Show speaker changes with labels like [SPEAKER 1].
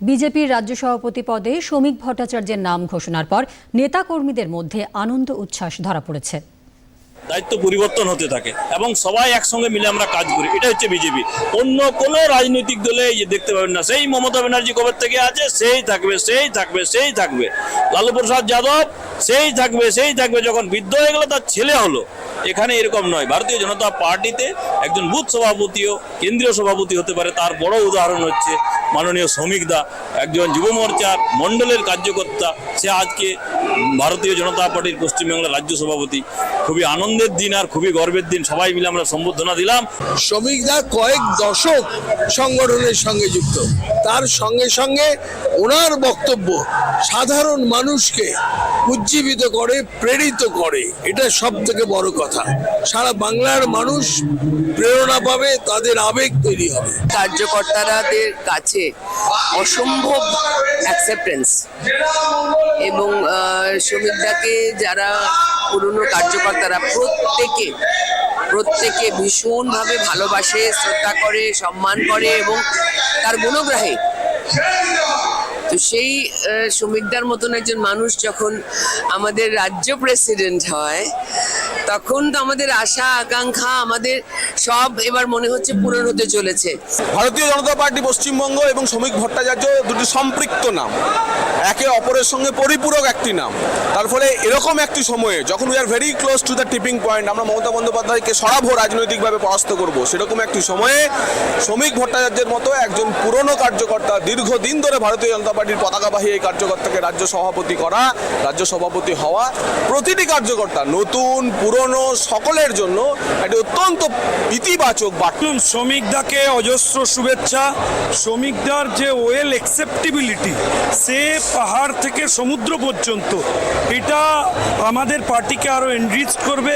[SPEAKER 1] বিজেপির রাজ্য সভাপতি পদে শ্রমিক ভট্টাচার্যের নাম ঘোষণার পর নেতাকর্মীদের মধ্যে আনন্দ উচ্ছ্বাস ধরা পড়েছে।
[SPEAKER 2] দায়িত্ব পরিবর্তন হতে থাকে এবং সবাই একসঙ্গে মিলে আমরা কাজ করি। এটা হচ্ছে বিজেপি। অন্য কোনো রাজনৈতিক দলে দেখতে পাবেন না, সেই মমতা ব্যানার্জি কবে থেকে আছে? সেই থাকবে সেই থাকবে সেই থাকবে। লালু প্রসাদ যাদব, সেই থাকবে সেই থাকবে। যখন বৃদ্ধ হয়ে গেল, তার ছেলে হলো। এখানে এরকম নয়। ভারতীয় জনতা পার্টিতে একজন বুথ সভাপতিও কেন্দ্রীয় সভাপতি হতে পারে। তার বড় উদাহরণ হচ্ছে মাননীয় শ্রমিক দা একজন যুব মোর্চার মণ্ডলের কার্যকর্তা সে আজকে ভারতীয় জনতা পার্টির পশ্চিমবাংলার রাজ্য সভাপতি। খুবই আনন্দের দিন আর খুবই গর্বের দিন। সবাই মিলে আমরা সম্বর্ধনা দিলাম।
[SPEAKER 3] শ্রমিকরা কয়েক দশক সংগঠনের সঙ্গে যুক্ত। তার সঙ্গে সঙ্গে ওনার বক্তব্য সাধারণ মানুষকে উজ্জীবিত করে প্রেরিত করে। এটা সব থেকে বড় কথা। সারা বাংলার মানুষ প্রেরণা পাবে তাদের আবেগ তৈরি হবে।
[SPEAKER 4] কার্যকর্তারাদের কাছে অসম্ভব অ্যাকসেপ্টেন্স এবং শ্রমিকদাকে যারা পুরনো কার্যকর্তারা প্রত্যেকে প্রত্যেকে ভীষণভাবে ভালোবাসে, শ্রদ্ধা করে, সম্মান করে এবং তার গুণগ্রাহী তো সেই আহ, মতন একজন মানুষ যখন আমাদের রাজ্য প্রেসিডেন্ট হয় তখন তো আমাদের আশা আকাঙ্ক্ষা আমাদের সব এবার মনে হচ্ছে পূরণ হতে চলেছে।
[SPEAKER 5] ভারতীয় জনতা পার্টি পশ্চিমবঙ্গ এবং শ্রমিক ভট্টাচার্য দুটি সম্পৃক্ত নাম। একে অপরের সঙ্গে পরিপূরক একটি নাম। তার ফলে এরকম একটি সময়ে যখন we are very close to the tipping point আমরা মমতা বন্দ্যোপাধ্যায়কে সরাবো রাজনৈতিকভাবে পরাস্ত করব সেরকম একটি সময়ে শ্রমিক ভট্টাচার্যের মতো একজন পুরনো কার্যকর্তা দীর্ঘদিন ধরে ভারতীয় জনতা পার্টির পতাকাবাহী এই কার্যকর্তাকে রাজ্য সভাপতি করা, রাজ্য সভাপতি হওয়া প্রতিটি কার্যকর্তা নতুন, পুরনো, সকলের জন্য একটি অত্যন্ত ইতিবাচক বার্তা।
[SPEAKER 6] শ্রমিকদাকে অজস্র শুভেচ্ছা, শ্রমিকদার যে ওয়েল অ্যাকসেপ্টেবিলিটি সে পাহাড় থেকে সমুদ্র পর্যন্ত, এটা আমাদের পার্টিকে আরও এনরিচ করবে।